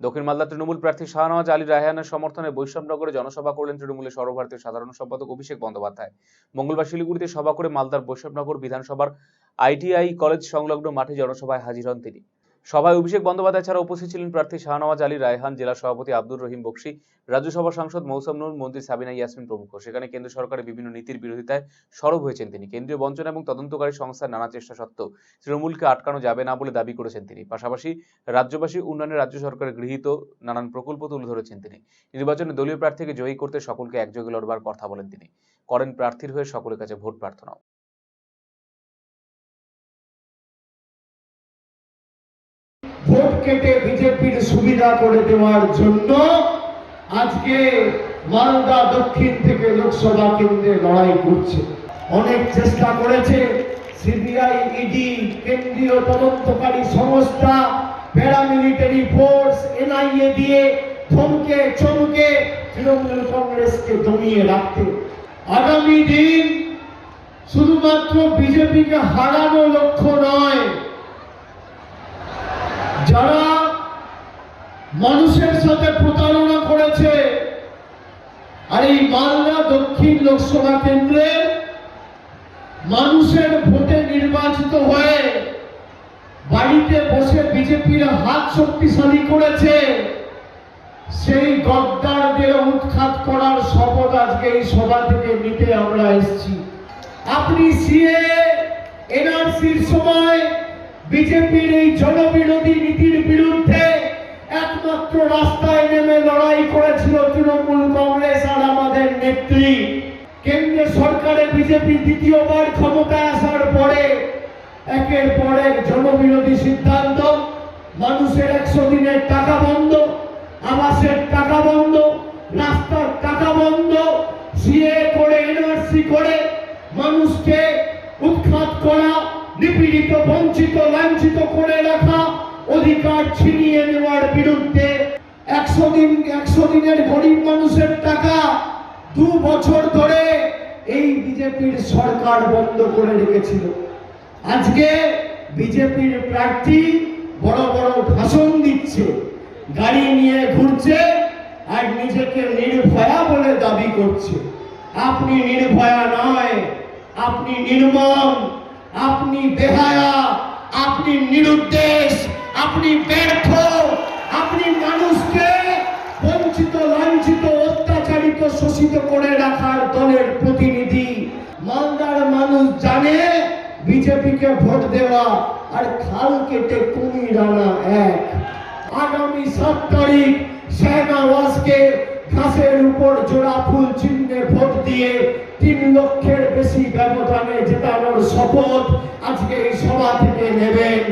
দক্ষিণ মালদা তৃণমূল প্রার্থী শাহনওয়াজ আলী রায়হানের সমর্থনে বৈষ্ণবনগরে জনসভা করলেন তৃণমূলের সর্বভারতীয় সাধারণ সম্পাদক অভিষেক বন্দ্যোপাধ্যায়। মঙ্গলবার শিলিগুড়িতে সভা করে মালদার বৈষ্ণবনগর বিধানসভার আইটিআই কলেজ সংলগ্ন মাঠে জনসভায় হাজির হন তিনি। সভায় অভিষেক বন্দ্যোপাধ্যায় ছাড়া উপস্থিত ছিলেন প্রার্থী শাহনওয়াজ আলী, রায়হান জেলা সভাপতি আব্দুর রহিম বক্সি, রাজ্যসভা সাংসদ মৌসম নুর, মন্ত্রী সাবিনা ইয়াসমিন প্রমুখ। সেখানে কেন্দ্র সরকারের বিভিন্ন নীতির বিরোধিতায় সরব হয়েছেন তিনি। কেন্দ্রীয় বঞ্চনা এবং তদন্তকারী সংস্থার নানা চেষ্টা সত্ত্বেও তৃণমূলকে আটকানো যাবে না বলে দাবি করেছেন তিনি। পাশাপাশি রাজ্যবাসী উন্নয়নে রাজ্য সরকারের গৃহীত নানান প্রকল্প তুলে ধরেছেন তিনি। নির্বাচনে দলীয় প্রার্থীকে জয়ী করতে সকলকে একযোগে লড়বার কথা বলেন তিনি। করেন প্রার্থীর হয়ে সকলের কাছে ভোট প্রার্থনাও। ভোট কেটে বিজেপির সুবিধা করে দেওয়ার জন্য আজকে মালদা দক্ষিণ থেকে লোকসভা কেন্দ্রে লড়াই করছে। অনেক চেষ্টা করেছে সিবিআই, ইডি, কেন্দ্রীয় তদন্তকারী সংস্থা, প্যারামিলিটারি ফোর্স, এনআইএ দিয়ে থমকে চমকে তৃণমূল কংগ্রেসকে দমিয়ে রাখতে। আগামী দিন শুধুমাত্র বিজেপিকে হারানো লক্ষ্য নয় যারা মানুষের সাথে প্রতারণা করেছে, আর এই মালদা দক্ষিণ লোকসভা কেন্দ্রে মানুষের ভোটে নির্বাচিত হয়ে বাড়িতে বসে বিজেপির হাত শক্তিশালী করেছে, সেই গদ্দারদের উৎখাত করার শপথ আজকে এই সভা থেকে নিতে আমরা এসেছি। আপনি সিএ, এনআরসির সময় বিজেপির এই জনবিরোধী নীতির বিরুদ্ধে একমাত্র রাস্তায় নেমে লড়াই করেছিল তৃণমূল কংগ্রেস আর আমাদের নেত্রী। কেন্দ্র সরকারে বিজেপি দ্বিতীয়বার ক্ষমতায় আসার পরে, একের পর এক জনবিরোধী সিদ্ধান্ত, মানুষের একশো দিনের টাকা বন্ধ, আবাসের টাকা বন্ধ, রাস্তার টাকা বন্ধ, সিএ করে, এনআরসি করে মানুষকে লাঞ্ছিত করে রাখা অধিকার ছিনিয়ে নেওয়ার বিরুদ্ধে একশো দিন, একশো দিনের গরিব মানুষের টাকা দু বছর ধরে এই বিজেপির সরকার বন্ধ করে রেখেছিল। আজকে বিজেপির প্রার্থী বড় বড় ভাষণ দিচ্ছে, গাড়ি নিয়ে ঘুরছে আর নিজেকে নির্ভয়া বলে দাবি করছে। আপনি নির্ভয়া নয়, আপনি নির্মম, আপনি বেহায়া আপনি নিরুদ্দেশ, আপনি ব্যর্থ, আপনি মানুষকে বঞ্চিত, লাঞ্ছিত, অত্যাচারিত, শোষিত করে রাখার দলের প্রতিনিধি। মালদার মানুষ জানে বিজেপিকে ভোট দেওয়া আর খাল কেটে কুমির আনা এক। আগামী সাত তারিখ শাহনওয়াজকে ঘাসের উপর জোড়া ফুল চিহ্নে ভোট দিয়ে লক্ষের বেশি ব্যবধানে জেতানোর শপথ আজকে এই সভা থেকে নেবেন।